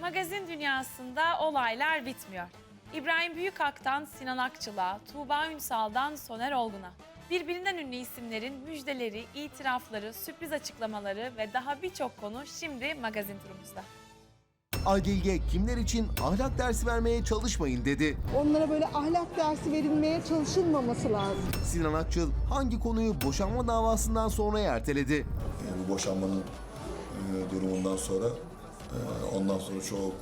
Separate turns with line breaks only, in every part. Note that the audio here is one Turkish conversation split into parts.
Magazin dünyasında olaylar bitmiyor. İbrahim Büyükak'tan Sinan Akçıl'a, Tuğba Ünsal'dan Soner Olgun'a. Birbirinden ünlü isimlerin müjdeleri, itirafları, sürpriz açıklamaları ve daha birçok konu şimdi magazin turumuzda.
Aydilge kimler için ahlak dersi vermeye çalışmayın dedi.
Onlara böyle ahlak dersi verilmeye çalışılmaması lazım.
Sinan Akçıl hangi konuyu boşanma davasından sonra erteledi?
Yani bu boşanmanın e, durumundan sonra ondan sonra çok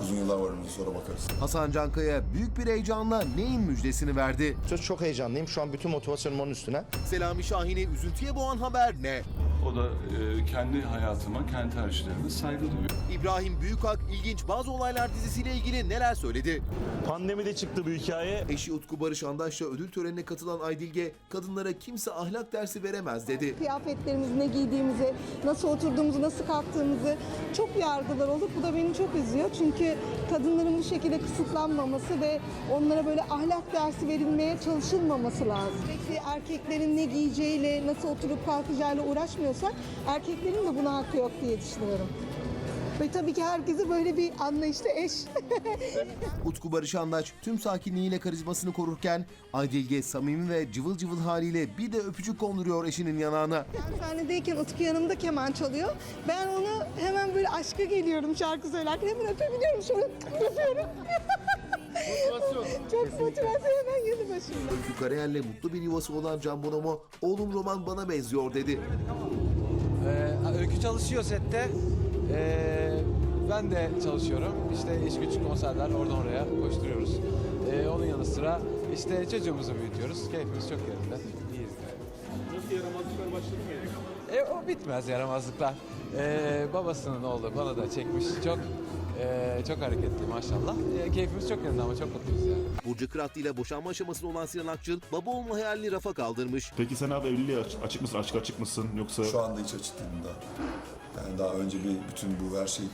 uzun yıllar var önümüzde sonra bakarız.
Hasan Cankaya büyük bir heyecanla neyin müjdesini verdi?
Çok, çok heyecanlıyım. Şu an bütün motivasyonum onun üstüne.
Selami Şahin'i üzüntüye boğan haber ne?
O da e, kendi hayatıma, kendi tercihlerime saygı duyuyor.
İbrahim Büyükak ilginç bazı olaylar dizisiyle ilgili neler söyledi?
Pandemide çıktı bu hikaye.
Eşi Utku Barış Andaş'la ödül törenine katılan Aydilge, kadınlara kimse ahlak dersi veremez dedi.
Kıyafetlerimizi, ne giydiğimizi, nasıl oturduğumuzu, nasıl kalktığımızı çok yargılar olup bu da beni çok üzüyor. Çünkü kadınların bu şekilde kısıtlanmaması ve onlara böyle ahlak dersi verilmeye çalışılmaması lazım. Sürekli erkeklerin ne giyeceğiyle, nasıl oturup kalkacağıyla uğraşmıyorsak erkeklerin de buna hakkı yok diye düşünüyorum. Ve tabii ki herkese böyle bir anlayışta eş.
Utku Barış Andaç tüm sakinliğiyle karizmasını korurken Aydilge samimi ve cıvıl cıvıl haliyle bir de öpücük konduruyor eşinin yanağına.
Ben sahnedeyken Utku yanımda keman çalıyor. Ben onu hemen böyle aşka geliyorum şarkı söylerken hemen öpebiliyorum. Şöyle öpüyorum. Çok motivasyon hemen yanı başımda.
Öykü Karayel'le mutlu bir yuvası olan Can Bonomo, oğlum Roman bana benziyor dedi.
Ee, öykü çalışıyor sette. Ee, ben de çalışıyorum. İşte iş güç konserler oradan oraya koşturuyoruz. Ee, onun yanı sıra işte çocuğumuzu büyütüyoruz. Keyfimiz çok yerinde. İyiyiz. Nasıl yaramazlıklar başladı mı? E, o bitmez yaramazlıklar. Ee, babasının oğlu bana da çekmiş. Çok e, çok hareketli maşallah. E, keyfimiz çok yerinde ama çok mutluyuz yani.
Burcu Kıratlı ile boşanma aşamasında olan Sinan Akçıl, baba olma hayalini rafa kaldırmış.
Peki sen abi evliliğe aç- açık mısın, açık açık mısın yoksa
Şu anda hiç açık değilim daha. Yani daha önce bir bütün bu her şey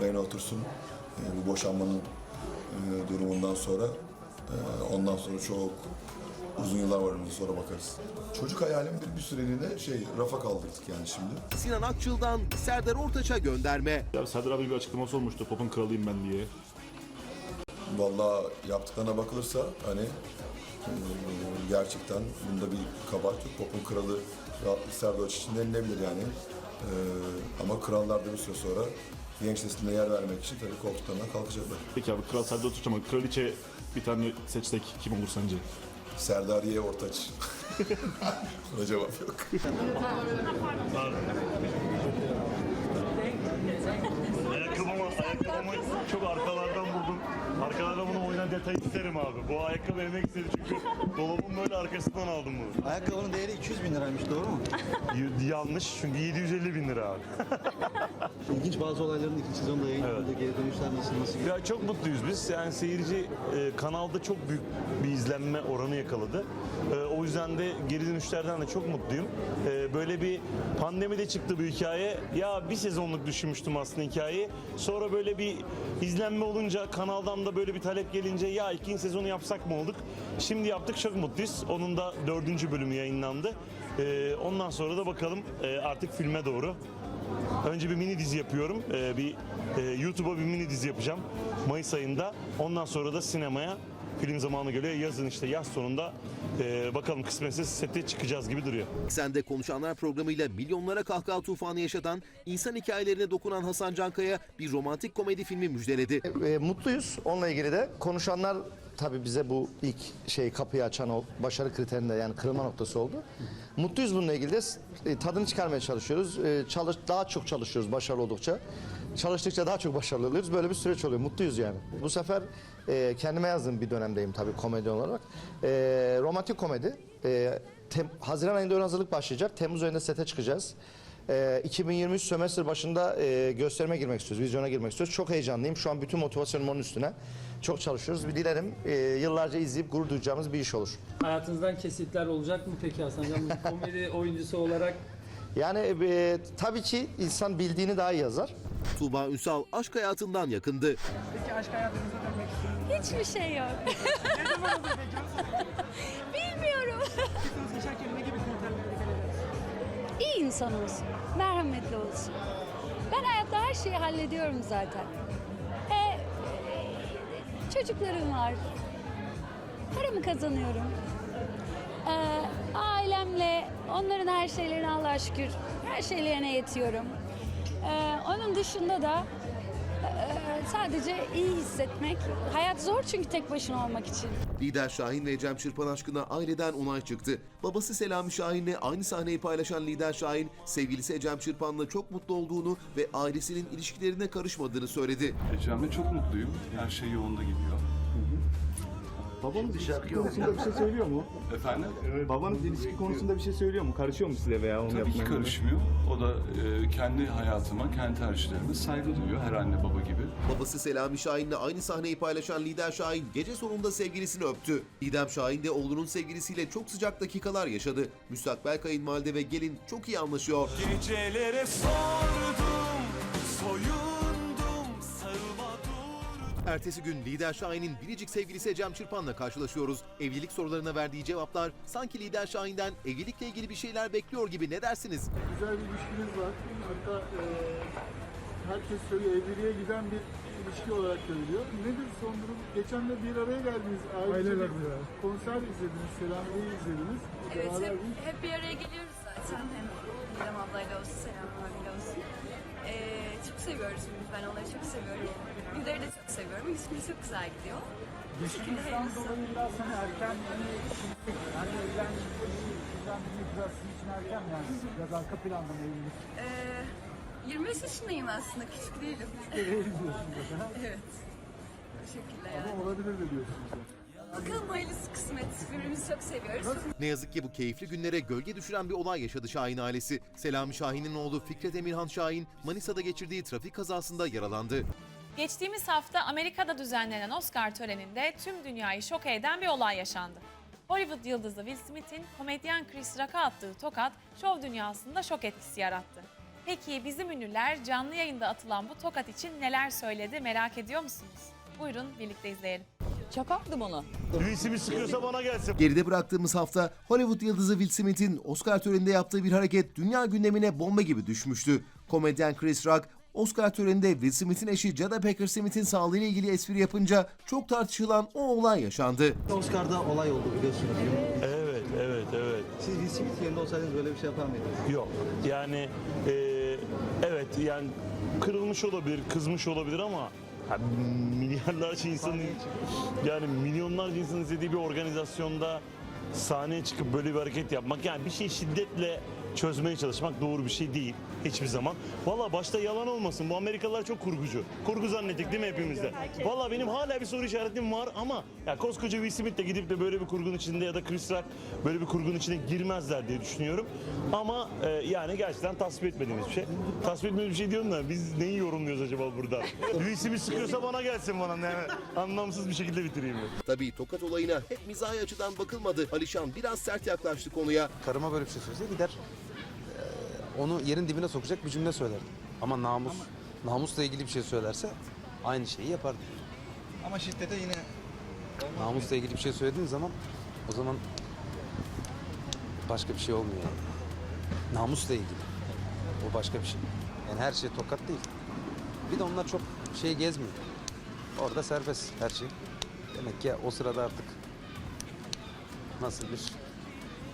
rayına otursun. E, bu boşanmanın e, durumundan sonra e, ondan sonra çok uzun yıllar var önümüzde sonra bakarız. Çocuk hayalim bir, bir süreliğine şey rafa kaldırdık yani şimdi.
Sinan Akçıl'dan Serdar Ortaç'a gönderme.
ya Serdar abi bir açıklaması olmuştu. Pop'un kralıyım ben diye.
Vallahi yaptıklarına bakılırsa hani gerçekten bunda bir kabahat yok. Pop'un kralı rahatlık Serdar için denilebilir yani. E, ama krallar da bir süre sonra genç nesline yer vermek için tabii koltuklarından kalkacaklar.
Peki abi kral Serdar Ortaç ama kraliçe bir tane seçsek kim olur sence?
Serdariye Ortaç. Buna cevap yok.
Ayakkabımı, ayakkabımı çok arkalardan buldum. Arkalardan bunu oynayan detayı isterim abi. Bu ayakkabı emek istedi çünkü dolabın böyle arkasından aldım bunu.
Ayakkabının değeri 200 bin liraymış doğru mu?
Y- yanlış çünkü 750 bin lira abi.
İlginç bazı olayların ikinci sezonda yayınlandı. Geri dönüşler nasıl nasıl?
Ya çok mutluyuz biz. Yani seyirci e, kanalda çok büyük bir izlenme oranı yakaladı. E, o yüzden de geri dönüşlerden de çok mutluyum. E, böyle bir pandemide çıktı bu hikaye. Ya bir sezonluk düşünmüştüm aslında hikayeyi. Sonra böyle bir izlenme olunca kanaldan da böyle bir talep gelince ya ikinci sezonu yapsak mı olduk? Şimdi yaptık çok mutluyuz. Onun da dördüncü bölümü yayınlandı. E, ondan sonra da bakalım e, artık filme doğru. Önce bir mini dizi yapıyorum. Ee, bir e, YouTube'a bir mini dizi yapacağım Mayıs ayında. Ondan sonra da sinemaya film zamanı geliyor. Yazın işte yaz sonunda e, bakalım kısmetse sette çıkacağız gibi duruyor.
Sende Konuşanlar programıyla milyonlara kahkaha tufanı yaşatan, insan hikayelerine dokunan Hasan Cankaya bir romantik komedi filmi müjdeledi.
E, mutluyuz. Onunla ilgili de konuşanlar tabii bize bu ilk şey kapıyı açan o başarı kriterinde yani kırılma noktası oldu. Mutluyuz bununla ilgili de e, tadını çıkarmaya çalışıyoruz. E, çalış, daha çok çalışıyoruz başarılı oldukça. Çalıştıkça daha çok başarılı oluyoruz. Böyle bir süreç oluyor. Mutluyuz yani. Bu sefer e, kendime yazdığım bir dönemdeyim tabii komedi olarak. E, romantik komedi. E, Tem- Haziran ayında ön hazırlık başlayacak. Temmuz ayında sete çıkacağız. Ee, 2023 sömestr başında e, gösterime girmek istiyoruz, vizyona girmek istiyoruz. Çok heyecanlıyım. Şu an bütün motivasyonum onun üstüne. Çok çalışıyoruz. Bir dilerim e, yıllarca izleyip gurur duyacağımız bir iş olur.
Hayatınızdan kesitler olacak mı peki Hasan Can? Komedi oyuncusu olarak
Yani e, tabii ki insan bildiğini daha iyi yazar.
Tuğba Ünsal aşk hayatından yakındı.
Hiçbir şey yok. Bilmiyorum. İyi insan olsun. Merhametli olsun. Ben hayatta her şeyi hallediyorum zaten. E, e, çocuklarım var. Paramı kazanıyorum. E, ailemle onların her şeylerini Allah'a şükür her şeylerine yetiyorum. E, onun dışında da e, sadece iyi hissetmek. Hayat zor çünkü tek başına olmak için.
Lider Şahin ve Cem Çırpan aşkına aileden onay çıktı. Babası Selami Şahin'le aynı sahneyi paylaşan Lider Şahin, sevgilisi Ecem Çırpan'la çok mutlu olduğunu ve ailesinin ilişkilerine karışmadığını söyledi.
Ecem'le çok mutluyum. Her şey yolunda gidiyor.
Babanız ilişki konusunda bir şey söylüyor mu?
Efendim?
Babanız ilişki konusunda bir şey söylüyor mu? Karışıyor mu size veya onu
Tabii ki karışmıyor. O da e, kendi hayatıma, kendi tercihlerime saygı duyuyor her anne baba gibi.
Babası Selami Şahin'le aynı sahneyi paylaşan Lider Şahin gece sonunda sevgilisini öptü. Didem Şahin de oğlunun sevgilisiyle çok sıcak dakikalar yaşadı. Müstakbel kayınvalide ve gelin çok iyi anlaşıyor.
Gecelere sordum,
Ertesi gün Lider Şahin'in biricik sevgilisi Cem Çırpan'la karşılaşıyoruz. Evlilik sorularına verdiği cevaplar sanki Lider Şahin'den evlilikle ilgili bir şeyler bekliyor gibi ne dersiniz?
güzel bir ilişkiniz var. Hatta e, herkes söylüyor evliliğe giden bir ilişki olarak görülüyor. Nedir son durum? Geçen de bir araya geldiniz. Aileler konser izlediniz, Selami'yi izlediniz.
Evet, hep,
bir-
hep bir araya geliyoruz zaten. Hem İrem ben onları çok seviyorum. Günleri de çok seviyorum. İlişkimiz çok güzel gidiyor. Hayırlısı.
dolayı biraz hani erken hani hani evlenmek evlenmek biraz sizin için erken yani biraz arka planda mı evlilik
Ee, 25 yaşındayım aslında, küçük değilim.
diyorsunuz zaten.
evet. Bu şekilde yani.
Ama olabilir de diyorsunuz. yani.
Bakalım hayırlısı kısmet. Birbirimizi çok seviyoruz.
Ne yazık ki bu keyifli günlere gölge düşüren bir olay yaşadı Şahin ailesi. Selami Şahin'in oğlu Fikret Emirhan Şahin, Manisa'da geçirdiği trafik kazasında yaralandı.
Geçtiğimiz hafta Amerika'da düzenlenen Oscar töreninde tüm dünyayı şok eden bir olay yaşandı. Hollywood yıldızı Will Smith'in komedyen Chris Rock'a attığı tokat şov dünyasında şok etkisi yarattı. Peki bizim ünlüler canlı yayında atılan bu tokat için neler söyledi merak ediyor musunuz? Buyurun birlikte izleyelim.
Çakardım onu.
Hüvesimi sıkıyorsa bana gelsin.
Geride bıraktığımız hafta Hollywood yıldızı Will Smith'in Oscar töreninde yaptığı bir hareket dünya gündemine bomba gibi düşmüştü. Komedyen Chris Rock, Oscar töreninde Will Smith'in eşi Jada Pinkett Smith'in sağlığıyla ilgili espri yapınca çok tartışılan o olay yaşandı.
Oscar'da olay oldu biliyorsunuz.
Evet, evet, evet.
Siz Will Smith yerinde olsaydınız böyle bir şey yapar mıydınız?
Yok. Yani e, evet yani kırılmış olabilir, kızmış olabilir ama milyarlarca insanın yani milyonlarca insanın izlediği bir organizasyonda sahneye çıkıp böyle bir hareket yapmak yani bir şeyi şiddetle çözmeye çalışmak doğru bir şey değil hiçbir zaman. Valla başta yalan olmasın bu Amerikalılar çok kurgucu. Kurgu zannettik değil mi hepimizde? Valla benim hala bir soru işaretim var ama ya koskoca Will Smith de gidip de böyle bir kurgunun içinde ya da Chris Rock böyle bir kurgunun içine girmezler diye düşünüyorum. Ama e, yani gerçekten tasvip etmediğimiz bir şey. Tasvip etmediğimiz bir şey diyorum da biz neyi yorumluyoruz acaba burada? Will Smith sıkıyorsa bana gelsin bana yani anlamsız bir şekilde bitireyim.
Tabii tokat olayına hep mizahi açıdan bakılmadı. Alişan biraz sert yaklaştı konuya.
Karıma böyle bir şey söylese gider onu yerin dibine sokacak bir cümle söylerdim. Ama namus, namusla ilgili bir şey söylerse aynı şeyi yapardım.
Ama şiddete yine
Namusla ilgili bir şey söylediğin zaman o zaman başka bir şey olmuyor yani. Namusla ilgili. O başka bir şey. Yani her şey tokat değil. Bir de onlar çok şey gezmiyor. Orada serbest her şey. Demek ki o sırada artık nasıl bir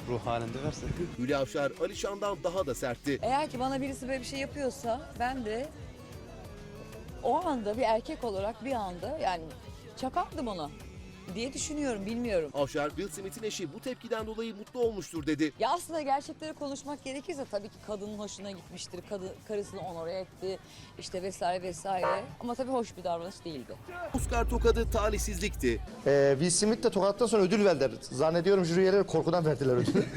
ruh halinde verse.
Hülya Avşar Alişan'dan daha da sertti.
Eğer ki bana birisi böyle bir şey yapıyorsa ben de o anda bir erkek olarak bir anda yani çakardım ona diye düşünüyorum bilmiyorum.
Avşar, Will Smith'in eşi bu tepkiden dolayı mutlu olmuştur dedi.
Ya aslında gerçekleri konuşmak gerekirse tabii ki kadının hoşuna gitmiştir. Kadın karısını onore etti işte vesaire vesaire. Ama tabii hoş bir davranış değildi.
Oscar tokadı talihsizlikti.
Ee, Will Smith de tokattan sonra ödül verdiler. Zannediyorum jüri üyeleri korkudan verdiler ödülü.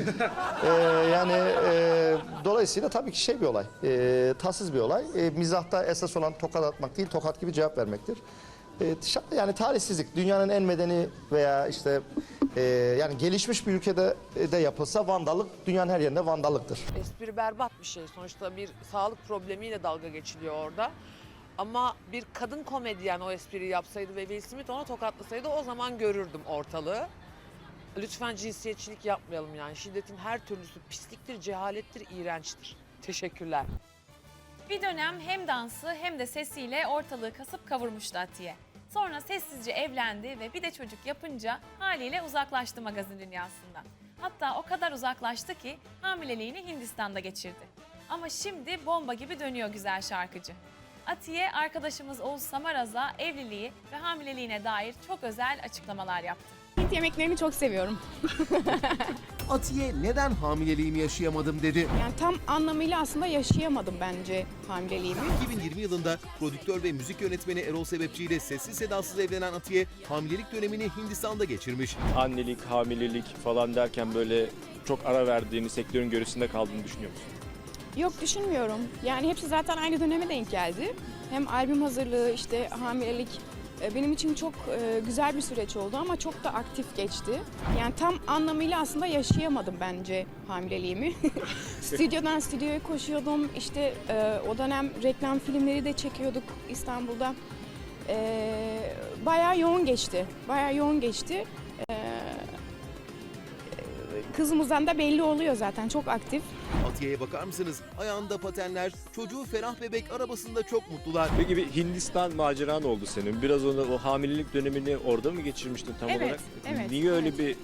Ee, yani e, dolayısıyla tabii ki şey bir olay. E, tatsız bir olay. E, mizahta esas olan tokat atmak değil, tokat gibi cevap vermektir. E, yani talihsizlik. Dünyanın en medeni veya işte e, yani gelişmiş bir ülkede de yapılsa vandallık dünyanın her yerinde vandallıktır.
Espri berbat bir şey. Sonuçta bir sağlık problemiyle dalga geçiliyor orada. Ama bir kadın komedyen o espriyi yapsaydı ve Will Smith ona tokatlasaydı o zaman görürdüm ortalığı. Lütfen cinsiyetçilik yapmayalım yani. Şiddetin her türlüsü pisliktir, cehalettir, iğrençtir. Teşekkürler.
Bir dönem hem dansı hem de sesiyle ortalığı kasıp kavurmuştu Atiye. Sonra sessizce evlendi ve bir de çocuk yapınca haliyle uzaklaştı magazin dünyasından. Hatta o kadar uzaklaştı ki hamileliğini Hindistan'da geçirdi. Ama şimdi bomba gibi dönüyor güzel şarkıcı. Atiye arkadaşımız Oğuz Samaraz'a evliliği ve hamileliğine dair çok özel açıklamalar yaptı.
Hint yemeklerini çok seviyorum.
Atiye neden hamileliğimi yaşayamadım dedi.
Yani tam anlamıyla aslında yaşayamadım bence hamileliğimi.
2020 yılında prodüktör ve müzik yönetmeni Erol Sebepçi ile sessiz sedasız evlenen Atiye hamilelik dönemini Hindistan'da geçirmiş.
Annelik, hamilelik falan derken böyle çok ara verdiğini, sektörün gerisinde kaldığını düşünüyor musun?
Yok düşünmüyorum. Yani hepsi zaten aynı döneme denk geldi. Hem albüm hazırlığı işte hamilelik benim için çok e, güzel bir süreç oldu ama çok da aktif geçti. Yani tam anlamıyla aslında yaşayamadım bence hamileliğimi. Stüdyodan stüdyoya koşuyordum. İşte e, o dönem reklam filmleri de çekiyorduk İstanbul'da. E, bayağı yoğun geçti. Bayağı yoğun geçti. Kızımızdan da belli oluyor zaten çok aktif.
Atiye'ye bakar mısınız? Ayağında patenler, çocuğu ferah bebek arabasında çok mutlular.
Peki bir Hindistan maceran oldu senin. Biraz onu o hamilelik dönemini orada mı geçirmiştin tam
Evet,
olarak?
evet,
Niye öyle bir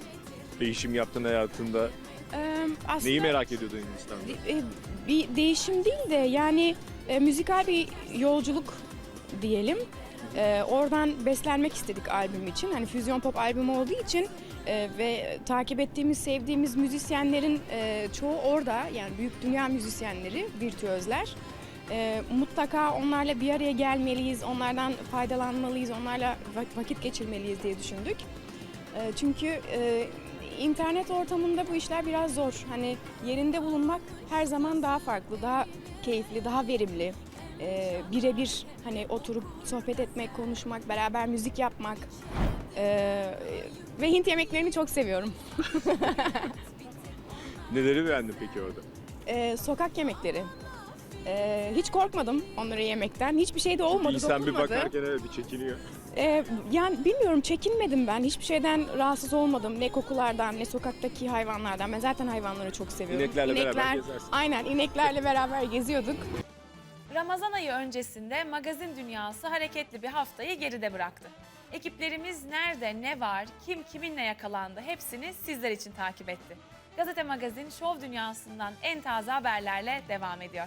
değişim yaptın hayatında?
E, aslında
Neyi merak ediyordun Hindistan'da?
e, bir değişim değil de yani e, müzikal bir yolculuk diyelim. E, oradan beslenmek istedik albüm için. Hani füzyon pop albümü olduğu için e, ve takip ettiğimiz, sevdiğimiz müzisyenlerin e, çoğu orada. Yani büyük dünya müzisyenleri, virtüözler. E, mutlaka onlarla bir araya gelmeliyiz, onlardan faydalanmalıyız, onlarla vak- vakit geçirmeliyiz diye düşündük. E, çünkü e, internet ortamında bu işler biraz zor. Hani yerinde bulunmak her zaman daha farklı, daha keyifli, daha verimli. E, birebir hani oturup sohbet etmek, konuşmak, beraber müzik yapmak. E, ve Hint yemeklerini çok seviyorum.
Neleri beğendin peki orada?
E, sokak yemekleri. E, hiç korkmadım onları yemekten. Hiçbir şey de olmadı,
İnsan bir
dokunmadı.
bakarken evet bir çekiniyor.
Ee, yani bilmiyorum çekinmedim ben. Hiçbir şeyden rahatsız olmadım. Ne kokulardan ne sokaktaki hayvanlardan. Ben zaten hayvanları çok seviyorum.
İneklerle beraber gezersin.
Aynen ineklerle beraber geziyorduk.
Ramazan ayı öncesinde magazin dünyası hareketli bir haftayı geride bıraktı. Ekiplerimiz nerede, ne var, kim kiminle yakalandı hepsini sizler için takip etti. Gazete Magazin şov dünyasından en taze haberlerle devam ediyor.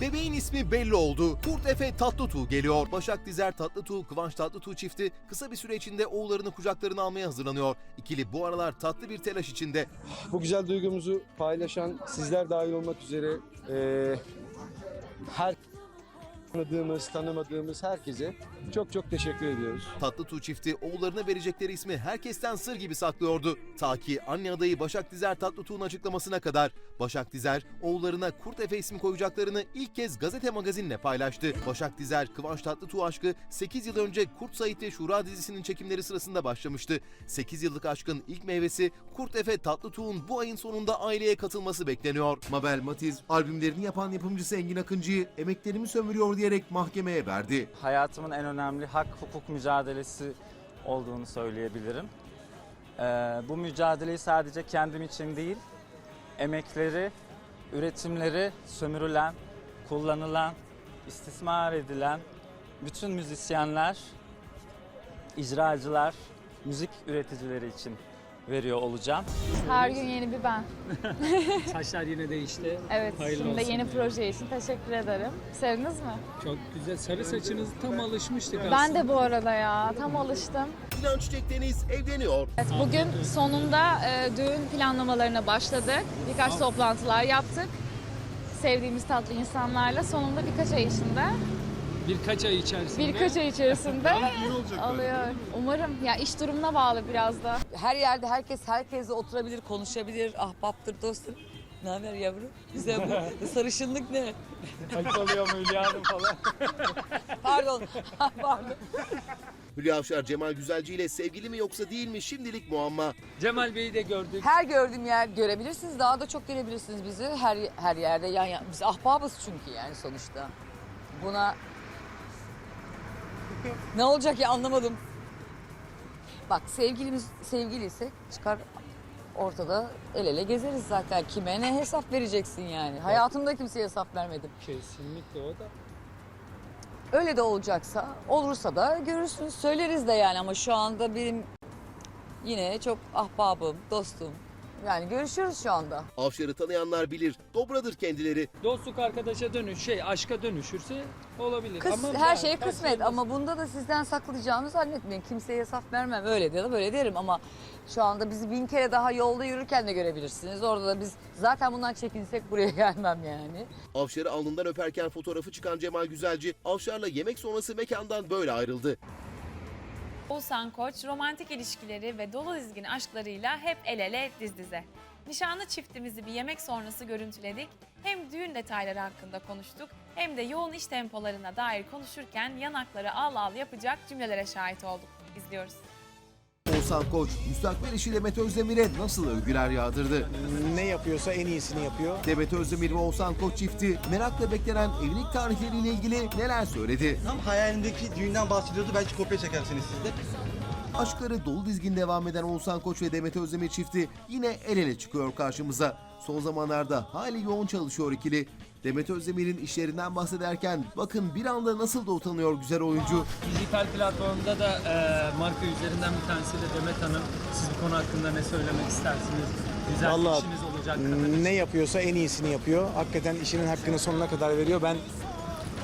Bebeğin ismi belli oldu. Kurt Efe Tatlıtuğ geliyor. Başak Dizer Tatlıtuğ, Kıvanç Tatlıtuğ çifti kısa bir süre içinde oğullarını kucaklarına almaya hazırlanıyor. İkili bu aralar tatlı bir telaş içinde.
Bu güzel duygumuzu paylaşan sizler dahil olmak üzere eee, her tanıdığımız, tanımadığımız herkese çok çok teşekkür ediyoruz.
Tatlıtuğ çifti oğullarına verecekleri ismi herkesten sır gibi saklıyordu. Ta ki anne adayı Başak Dizer Tatlıtuğ'un açıklamasına kadar. Başak Dizer oğullarına Kurt Efe ismi koyacaklarını ilk kez gazete magazinle paylaştı. Başak Dizer, Kıvanç Tatlıtuğ aşkı 8 yıl önce Kurt Sait ve Şura dizisinin çekimleri sırasında başlamıştı. 8 yıllık aşkın ilk meyvesi Kurt Efe Tatlıtuğ'un bu ayın sonunda aileye katılması bekleniyor. Mabel Matiz albümlerini yapan yapımcısı Engin Akıncı'yı emeklerimi sömürüyor diyerek mahkemeye verdi.
hayatımın en önemli hak hukuk mücadelesi olduğunu söyleyebilirim. Ee, bu mücadeleyi sadece kendim için değil, emekleri, üretimleri sömürülen, kullanılan, istismar edilen bütün müzisyenler, icracılar, müzik üreticileri için veriyor olacağım.
Her gün yeni bir ben.
Saçlar yine değişti.
Evet,
Hayırlı
şimdi
olsun
yeni proje için teşekkür ederim. Sevdiniz mi?
Çok güzel. Sarı saçınız tam alışmıştık aslında.
Ben de bu arada ya, tam alıştım.
İnan Çiçek Deniz evleniyor.
Evet, bugün sonunda e, düğün planlamalarına başladık. Birkaç toplantılar yaptık. Sevdiğimiz tatlı insanlarla sonunda birkaç ay içinde,
Birkaç ay içerisinde.
birkaç ay içerisinde oluyor. Umarım. Ya iş durumuna bağlı biraz da.
Her yerde herkes herkesle oturabilir, konuşabilir, ahbaptır, dosttur. Ne haber yavrum? Güzel bu. Sarışınlık ne?
Ayıp oluyor mu Hülya Hanım falan?
Pardon. Pardon.
Hülya Avşar Cemal Güzelci ile sevgili mi yoksa değil mi şimdilik muamma.
Cemal Bey'i de gördük.
Her gördüğüm yer görebilirsiniz. Daha da çok görebilirsiniz bizi. Her her yerde yan yana. Biz ahbabız çünkü yani sonuçta. Buna ne olacak ya anlamadım. Bak sevgilimiz sevgiliyse çıkar ortada el ele gezeriz zaten. Kime ne hesap vereceksin yani? Hayatımda kimseye hesap vermedim.
Kesinlikle o da.
Öyle de olacaksa, olursa da görürsünüz, söyleriz de yani ama şu anda benim yine çok ahbabım, dostum. Yani görüşüyoruz şu anda.
Avşar'ı tanıyanlar bilir. Dobradır kendileri.
Dostluk arkadaşa dönüş, şey aşka dönüşürse olabilir.
Kıs,
Ama
her şey kısmet ama bunda da sizden saklayacağımı zannetmeyin. Kimseye hesap vermem öyle de böyle derim ama şu anda bizi bin kere daha yolda yürürken de görebilirsiniz. Orada da biz zaten bundan çekinsek buraya gelmem yani.
Avşar'ı alnından öperken fotoğrafı çıkan Cemal Güzelci, Avşar'la yemek sonrası mekandan böyle ayrıldı.
Oğuzhan Koç romantik ilişkileri ve dolu dizgin aşklarıyla hep el ele diz dize. Nişanlı çiftimizi bir yemek sonrası görüntüledik. Hem düğün detayları hakkında konuştuk hem de yoğun iş tempolarına dair konuşurken yanakları al al yapacak cümlelere şahit olduk. İzliyoruz.
Oğuzhan Koç, müstakbel eşi Demet Özdemir'e nasıl övgüler yağdırdı?
Ne yapıyorsa en iyisini yapıyor.
Demet Özdemir ve Oğuzhan Koç çifti merakla beklenen evlilik tarihleriyle ilgili neler söyledi?
Tam hayalindeki düğünden bahsediyordu. Belki kopya çekersiniz siz de.
Aşkları dolu dizgin devam eden Oğuzhan Koç ve Demet Özdemir çifti yine el ele çıkıyor karşımıza. Son zamanlarda hali yoğun çalışıyor ikili. Demet Özdemir'in işlerinden bahsederken bakın bir anda nasıl da utanıyor güzel oyuncu.
Dijital platformda da e, marka üzerinden bir tanesi de Demet Hanım. Siz bu konu hakkında ne söylemek istersiniz? Güzel bir
Vallahi
işiniz olacak.
ne yapıyorsa en iyisini yapıyor. Hakikaten işinin hakkını sonuna kadar veriyor. Ben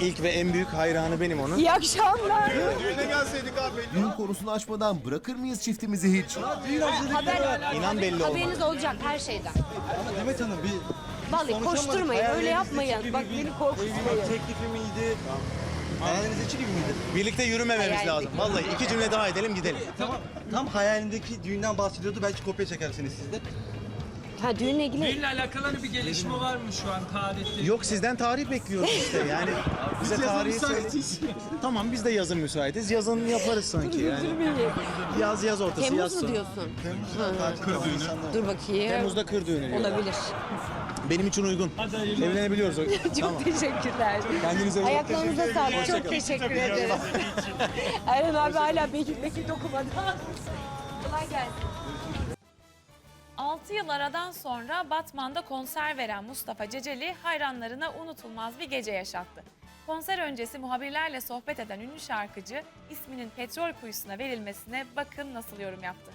ilk ve en büyük hayranı benim onun.
İyi akşamlar.
Düğüne gelseydik abi.
Düğün konusunu açmadan bırakır mıyız çiftimizi hiç?
Düğün hazırlıkları.
İnan belli olmaz.
Haberiniz olacak her şeyden.
Ama Demet Hanım bir
Vallahi koşturmayın, öyle yapmayın. Bak beni korkutmayın.
Evlilik teklifi miydi? Hayalinizdeki gibi miydi? Birlikte yürümememiz lazım. Vallahi iki cümle daha edelim gidelim. Tamam. Tam hayalindeki düğünden bahsediyordu. Belki kopya çekersiniz siz de.
Ha düğünle ilgili
Düğünle alakalı hani bir gelişme var mı şu an tarihte?
Yok sizden tarih bekliyoruz işte yani. Bize tarihi söyle.
müsaitiz.
Tamam biz de yazın müsaitiz. Yazın yaparız sanki yani. Yaz yaz ortası yaz
Temmuz mu diyorsun?
Temmuz'da tatil var insanlar.
Dur bakayım.
Temmuz'da kır düğünü diyor.
Olabilir.
Benim için uygun. Evlenebiliyoruz.
Çok
Tamam.
teşekkürler.
Kendinize iyi bakın.
Ayaklarınıza sağlık. Çok teşekkür ederiz. Erhan abi hala Bekir Bekir dokumadı. Kolay gelsin.
6 yıl aradan sonra Batman'da konser veren Mustafa Ceceli hayranlarına unutulmaz bir gece yaşattı. Konser öncesi muhabirlerle sohbet eden ünlü şarkıcı isminin petrol kuyusuna verilmesine bakın nasıl yorum yaptı.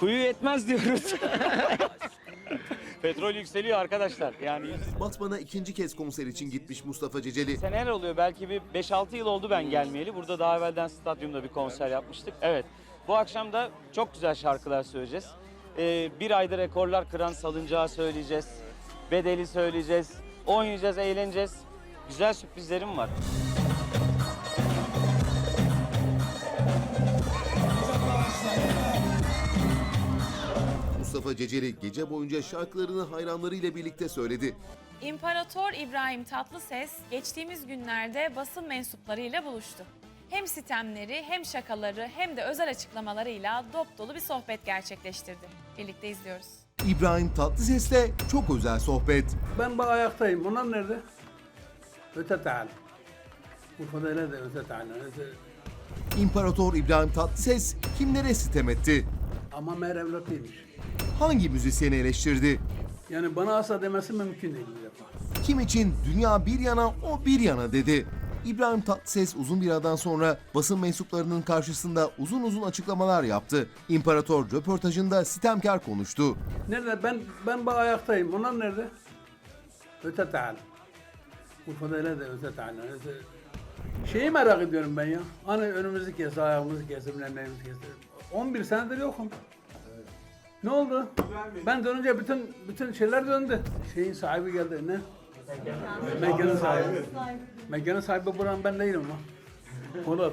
Kuyu yetmez diyoruz. Petrol yükseliyor arkadaşlar. Yani
Batman'a ikinci kez konser için gitmiş Mustafa Ceceli.
seneler oluyor. Belki bir 5-6 yıl oldu ben gelmeyeli. Burada daha evvelden stadyumda bir konser yapmıştık. Evet. Bu akşam da çok güzel şarkılar söyleyeceğiz. Ee, bir ayda rekorlar kıran salıncağı söyleyeceğiz. Bedeli söyleyeceğiz. Oynayacağız, eğleneceğiz. Güzel sürprizlerim var.
Mustafa Ceceli gece boyunca şarkılarını hayranlarıyla birlikte söyledi.
İmparator İbrahim Tatlıses geçtiğimiz günlerde basın mensuplarıyla buluştu. Hem sitemleri hem şakaları hem de özel açıklamalarıyla dop dolu bir sohbet gerçekleştirdi. Birlikte izliyoruz.
İbrahim Tatlıses'le çok özel sohbet.
Ben bak ayaktayım. Onlar nerede? Öte ta'al. Urfa'da öyle de öte ta'al.
İmparator İbrahim Tatlıses kimlere sitem etti?
Ama meğer evlatıymış.
Hangi müzisyeni eleştirdi?
Yani bana asla demesi mümkün değil bir defa.
Kim için dünya bir yana o bir yana dedi. İbrahim Tatlıses uzun bir aradan sonra basın mensuplarının karşısında uzun uzun açıklamalar yaptı. İmparator röportajında sitemkar konuştu.
Nerede? Ben ben bak ayaktayım. Onlar nerede? Öte ta'al. Urfa'da öyle de öte ta'al. Öte... Şeyi merak ediyorum ben ya. Hani önümüzü kesti, ayağımızı kesti, bilmem neyimizi kesti. 11 senedir yokum. Ne oldu? Ben dönünce bütün bütün şeyler döndü. Şeyin sahibi geldi ne? Mekanın sahibi. Mekanın sahibi buranın ben değilim ama. Polat.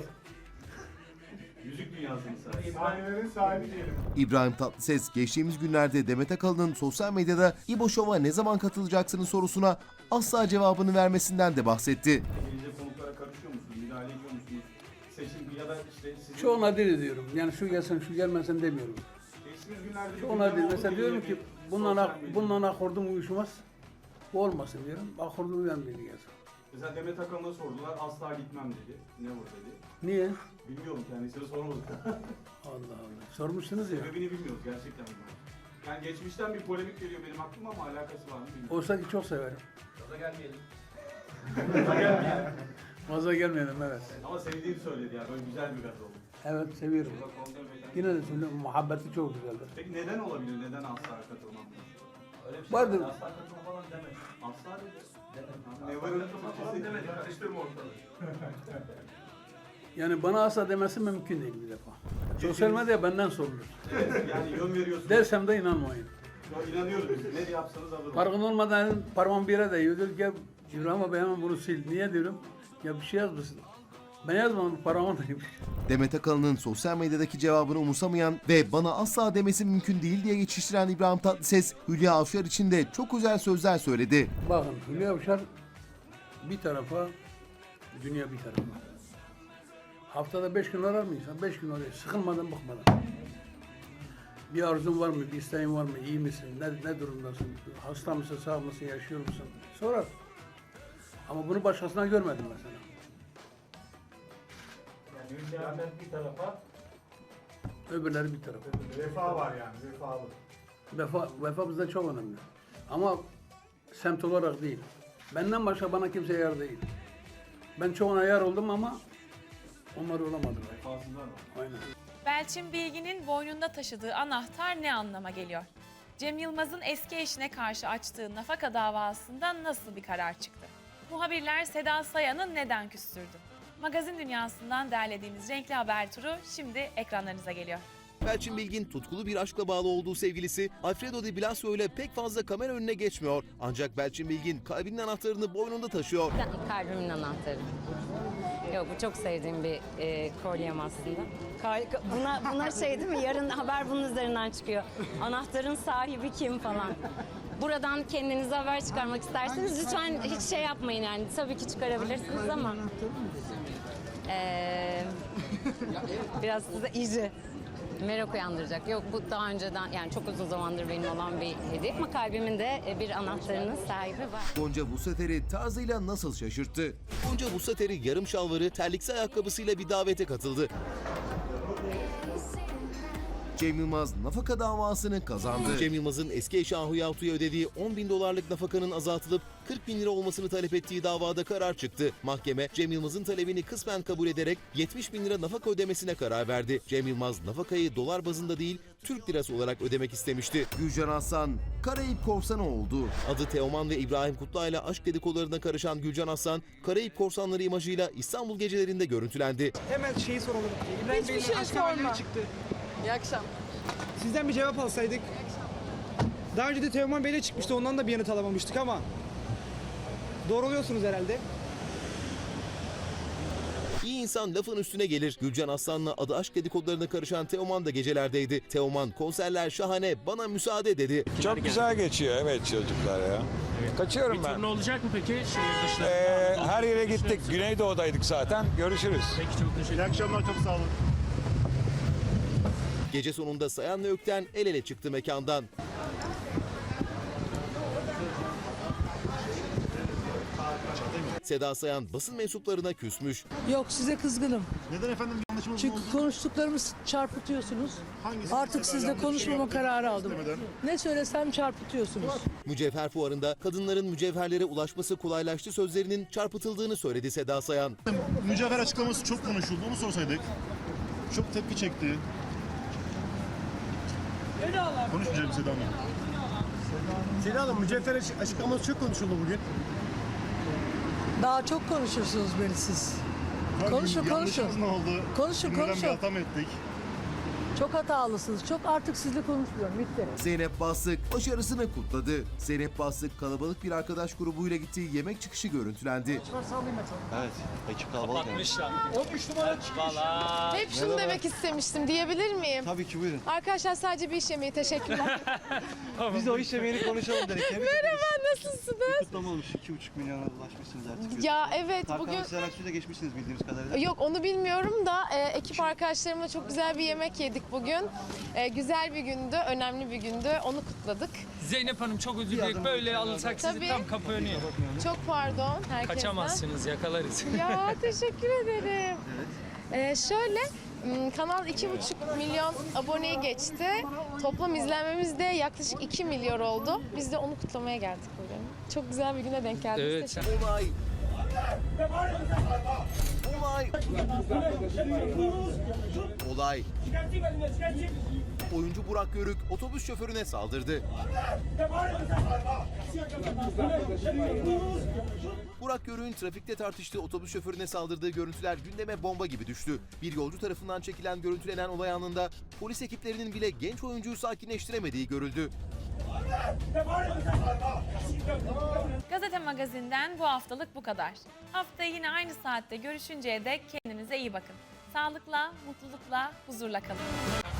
Müzik dünyasının sahibi. Sahnelerin sahibi diyelim.
İbrahim Tatlıses geçtiğimiz günlerde Demet Akalın'ın sosyal medyada İbo Show'a ne zaman katılacaksınız sorusuna asla cevabını vermesinden de bahsetti.
Gelecek konuklara karışıyor musunuz? Müdahale ediyor musunuz? Seçim ya da işte sizin...
Çok nadir ediyorum. Yani şu gelsin şu gelmesin demiyorum. Çok nadir. Mesela diyorum ki bununla, bununla akordum uyuşmaz. Bu olmasın diyorum. Akordum uyan biri gelsin.
Mesela Demet Akalın'a sordular, asla gitmem dedi. Ne var dedi.
Niye?
Bilmiyorum kendisine sormadık.
Allah Allah. Sormuşsunuz ya.
Sebebini bilmiyoruz, gerçekten bilmiyoruz.
Yani geçmişten bir polemik geliyor benim aklıma ama alakası var mı bilmiyorum.
Oysa ki çok severim.
Gaza gelmeyelim.
Fazla gelmeyelim evet.
Ama sevdiğini söyledi ya böyle güzel bir gaz oldu.
Evet seviyorum. Yine de söylüyorum muhabbeti çok güzeldir.
Peki neden olabilir? Neden asla katılmam? Öyle bir şey
Vardır.
Asla katılma falan demedi. Asla dedi. Ne var katılma falan demedi. Karıştırma ortalığı.
Yani bana asla demesi mümkün değil bir defa. Sosyal medya benden sorulur.
Evet, yani yön veriyorsunuz.
Dersem de inanmayın.
Ya inanıyoruz biz. Ne yapsanız alırım.
Farkında olmadan parmağım bir yere değiyor. Diyor ki "Ya İbrahim abi hemen bunu sil. Niye diyorum? Ya bir şey yazmışsın. Ben yazmadım parmağıma değmiş.
Demet Akalın'ın sosyal medyadaki cevabını umursamayan ve bana asla demesi mümkün değil diye geçiştiren İbrahim Tatlıses, Hülya Avşar için de çok özel sözler söyledi.
Bakın Hülya Avşar bir tarafa, dünya bir tarafa. Haftada beş gün arar mı insan? Beş gün arıyor. Sıkılmadan bakmadan. Bir arzun var mı? Bir isteğin var mı? İyi misin? Ne, ne durumdasın? Hasta mısın? Sağ mısın? Yaşıyor musun? Sorar. Ama bunu başkasına görmedim mesela.
Hülya'nın bir tarafa
Öbürleri bir tarafa.
vefa var yani. Vefalı.
Vefa, vefa bizde çok önemli. Ama semt olarak değil. Benden başka bana kimse yar değil. Ben çoğuna yar oldum ama onlar olamadı.
Vefasızlar var.
Aynen.
Belçin Bilgin'in boynunda taşıdığı anahtar ne anlama geliyor? Cem Yılmaz'ın eski eşine karşı açtığı nafaka davasında nasıl bir karar çıktı? Muhabirler Seda Sayan'ı neden küstürdü? Magazin dünyasından derlediğimiz renkli haber turu şimdi ekranlarınıza geliyor.
Belçin Bilgin tutkulu bir aşkla bağlı olduğu sevgilisi Alfredo Di Blasio ile pek fazla kamera önüne geçmiyor. Ancak Belçin Bilgin kalbinin anahtarını boynunda taşıyor.
Kalbimin anahtarı. Yok bu çok sevdiğim bir e, kolyem aslında. Buna, buna şey değil mi? Yarın haber bunun üzerinden çıkıyor. Anahtarın sahibi kim falan. Buradan kendinize haber çıkarmak isterseniz lütfen hiç şey yapmayın yani. Tabii ki çıkarabilirsiniz ama. Ee, biraz size iyice merak uyandıracak. Yok bu daha önceden yani çok uzun zamandır benim olan bir hediye ama kalbimin de e, bir anahtarının sahibi var.
Gonca Vusater'i tarzıyla nasıl şaşırttı? Gonca Vusater'i yarım şalvarı, terliksi ayakkabısıyla bir davete katıldı. Cem Yılmaz nafaka davasını kazandı. Cem Yılmaz'ın eski eşi Ahu Yavtu'ya ödediği 10 bin dolarlık nafakanın azaltılıp 40 bin lira olmasını talep ettiği davada karar çıktı. Mahkeme Cem Yılmaz'ın talebini kısmen kabul ederek 70 bin lira nafaka ödemesine karar verdi. Cem Yılmaz nafakayı dolar bazında değil Türk lirası olarak ödemek istemişti. Gülcan Aslan Karayip Korsanı oldu. Adı Teoman ve İbrahim Kutluay ile aşk dedikolarına karışan Gülcan Aslan, Karayip Korsanları imajıyla İstanbul gecelerinde görüntülendi.
Hemen şeyi soralım. İbrahim
Hiçbir
Bey'in
şey
aşk
sorma.
çıktı.
İyi akşam.
Sizden bir cevap alsaydık. Daha önce de Teoman Bey'le çıkmıştı. Ondan da bir yanıt alamamıştık ama. Doğruluyorsunuz herhalde.
İyi insan lafın üstüne gelir. Gülcan Aslan'la adı aşk dedikodularına karışan Teoman da gecelerdeydi. Teoman konserler şahane bana müsaade dedi.
Çok güzel geçiyor evet çocuklar ya. Kaçıyorum
Bir
ben.
turne olacak mı peki şehir dışlarında?
Ee, her yere gittik. Güneydoğu'daydık zaten. Görüşürüz.
Peki çok teşekkür ederim.
akşamlar çok sağ olun.
Gece sonunda Sayan ve Ökten el ele çıktı mekandan. Seda Sayan basın mensuplarına küsmüş.
Yok size kızgınım. Neden efendim Çünkü konuştuklarımız çarpıtıyorsunuz. Artık sizle konuşmama kararı aldım. Ne söylesem çarpıtıyorsunuz.
Mücevher fuarında kadınların mücevherlere ulaşması kolaylaştı sözlerinin çarpıtıldığını söyledi Seda Sayan.
Mücevher açıklaması çok konuşuldu. Onu sorsaydık. Çok tepki çekti. Konuşmayacak Seda Hanım.
Seda Hanım mücevher açıklaması çok konuşuldu bugün.
Daha çok konuşursunuz beni siz. Konuşun konuşun.
Yanlışımız ne oldu?
Konuşun
Bilmeden
konuşun.
bir hata mı ettik?
Çok hatalısınız. Çok artık sizle konuşmuyorum. Bitti.
Zeynep Bastık başarısını kutladı. Zeynep Bastık kalabalık bir arkadaş grubuyla gittiği yemek çıkışı görüntülendi.
Evet. Ekip kalabalık.
Bakmışlar.
13 numara
Valla.
Hep şunu demek istemiştim diyebilir miyim?
Tabii ki buyurun.
Arkadaşlar sadece bir iş yemeği teşekkürler.
Biz de o iş yemeğini konuşalım dedik. Tebrik ederiz.
Merhaba nasılsınız?
Kutlama olmuş. 2,5 milyona ulaşmışsınız artık.
Ya evet
Tarkan
bugün...
Sezen Aksu'yu da geçmişsiniz bildiğimiz kadarıyla.
Yok onu bilmiyorum da e, ekip arkadaşlarımla çok güzel bir yemek yedik bugün. E, güzel bir gündü, önemli bir gündü. Onu kutladık.
Zeynep Hanım çok özür dilerim. Böyle alırsak sizi
Tabii.
tam kapı önü.
Çok pardon herkesten.
Kaçamazsınız yakalarız.
Ya teşekkür ederim. Ee, şöyle Hmm, Kanal 2,5 milyon aboneyi geçti. Toplam izlenmemiz de yaklaşık 2 milyon oldu. Biz de onu kutlamaya geldik bugün. Çok güzel bir güne denk geldik.
Evet.
Olay. Olay. Olay. Oyuncu Burak Yörük otobüs şoförüne saldırdı. Burak Yörük'ün trafikte tartıştığı otobüs şoförüne saldırdığı görüntüler gündeme bomba gibi düştü. Bir yolcu tarafından çekilen görüntülenen olay anında polis ekiplerinin bile genç oyuncuyu sakinleştiremediği görüldü.
Gazete Magazin'den bu haftalık bu kadar. Haftaya yine aynı saatte görüşünceye dek kendinize iyi bakın. Sağlıkla, mutlulukla, huzurla kalın.